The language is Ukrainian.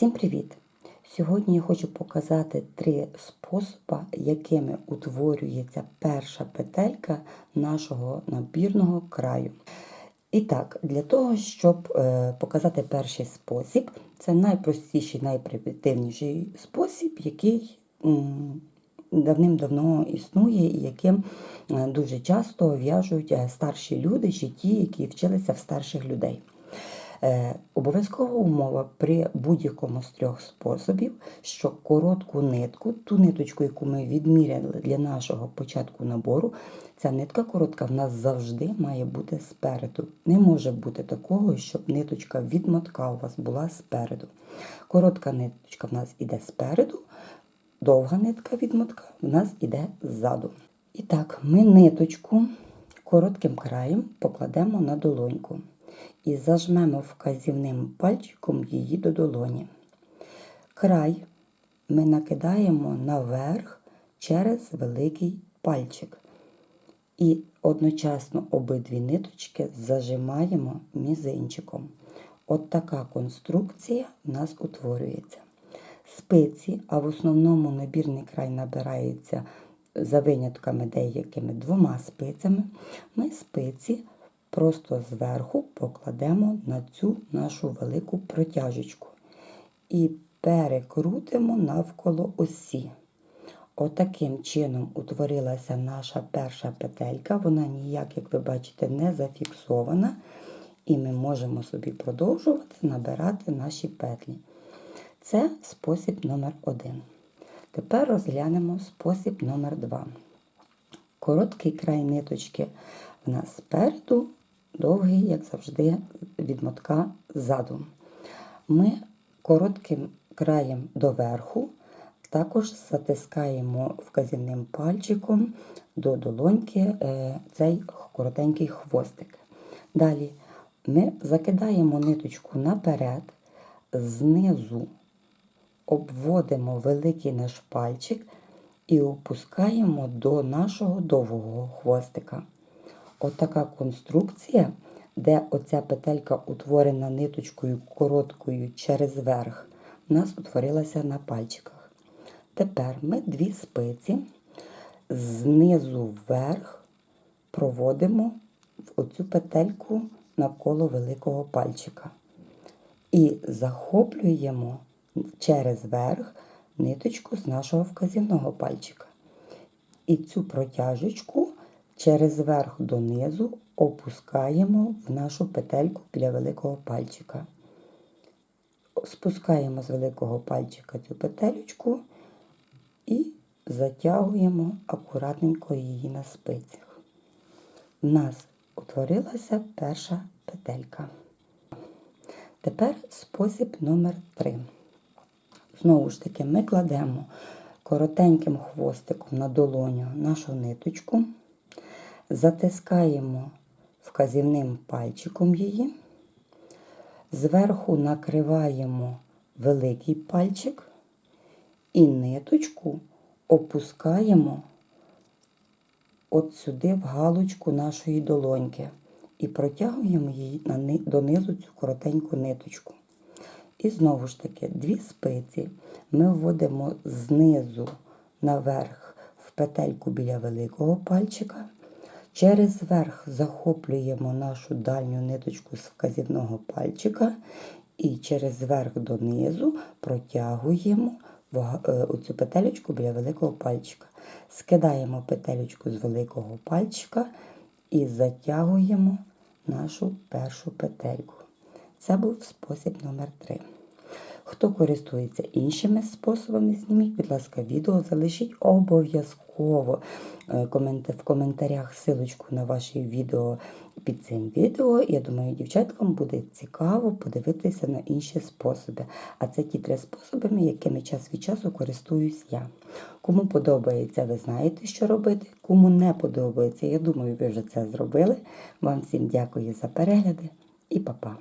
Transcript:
Всім привіт! Сьогодні я хочу показати три способи, якими утворюється перша петелька нашого набірного краю. І так, для того, щоб е, показати перший спосіб, це найпростіший, найпримітивніший спосіб, який давним-давно існує і яким е, дуже часто в'яжуть е, старші люди чи ті, які вчилися в старших людей. Е, Обов'язкова умова при будь-якому з трьох способів, що коротку нитку, ту ниточку, яку ми відміряли для нашого початку набору, ця нитка коротка в нас завжди має бути спереду. Не може бути такого, щоб ниточка від мотка у вас була спереду. Коротка ниточка в нас іде спереду, довга нитка від мотка в нас іде ззаду. І так, ми ниточку коротким краєм покладемо на долоньку і зажмемо вказівним пальчиком її до долоні. Край ми накидаємо наверх через великий пальчик. І одночасно обидві ниточки зажимаємо мізинчиком. От така конструкція в нас утворюється. Спиці, а в основному набірний край набирається за винятками деякими двома спицями. Ми спиці просто зверху покладемо на цю нашу велику протяжечку і перекрутимо навколо осі. Отаким чином утворилася наша перша петелька. Вона ніяк, як ви бачите, не зафіксована. І ми можемо собі продовжувати набирати наші петлі. Це спосіб номер один. Тепер розглянемо спосіб номер два. Короткий край ниточки в нас спереду, довгий, як завжди, від мотка ззаду. Ми коротким краєм доверху також затискаємо вказівним пальчиком до долоньки е, цей коротенький хвостик. Далі ми закидаємо ниточку наперед, знизу обводимо великий наш пальчик і опускаємо до нашого довгого хвостика. Отака конструкція, де оця петелька утворена ниточкою короткою через верх, у нас утворилася на пальчиках. Тепер ми дві спиці знизу вверх проводимо в оцю петельку навколо великого пальчика. І захоплюємо через верх ниточку з нашого вказівного пальчика. І цю протяжечку через верх донизу опускаємо в нашу петельку біля великого пальчика. Спускаємо з великого пальчика цю петелечку і затягуємо акуратненько її на спицях. У нас утворилася перша петелька. Тепер спосіб номер 3. Знову ж таки, ми кладемо коротеньким хвостиком на долоню нашу ниточку, затискаємо вказівним пальчиком її, зверху накриваємо великий пальчик і ниточку опускаємо от сюди в галочку нашої долоньки і протягуємо її донизу цю коротеньку ниточку. І знову ж таки, дві спиці ми вводимо знизу наверх в петельку біля великого пальчика. Через верх захоплюємо нашу дальню ниточку з вказівного пальчика і через верх донизу протягуємо е, оцю петелечку біля великого пальчика. Скидаємо петелечку з великого пальчика і затягуємо нашу першу петельку. Це був спосіб номер 3. Хто користується іншими способами, зніміть, будь ласка, відео, залишіть обов'язково е, в коментарях силочку на ваші відео під цим відео. Я думаю, дівчаткам буде цікаво подивитися на інші способи. А це ті три способи, якими час від часу користуюсь я. Кому подобається, ви знаєте, що робити. Кому не подобається, я думаю, ви вже це зробили. Вам всім дякую за перегляди і па-па!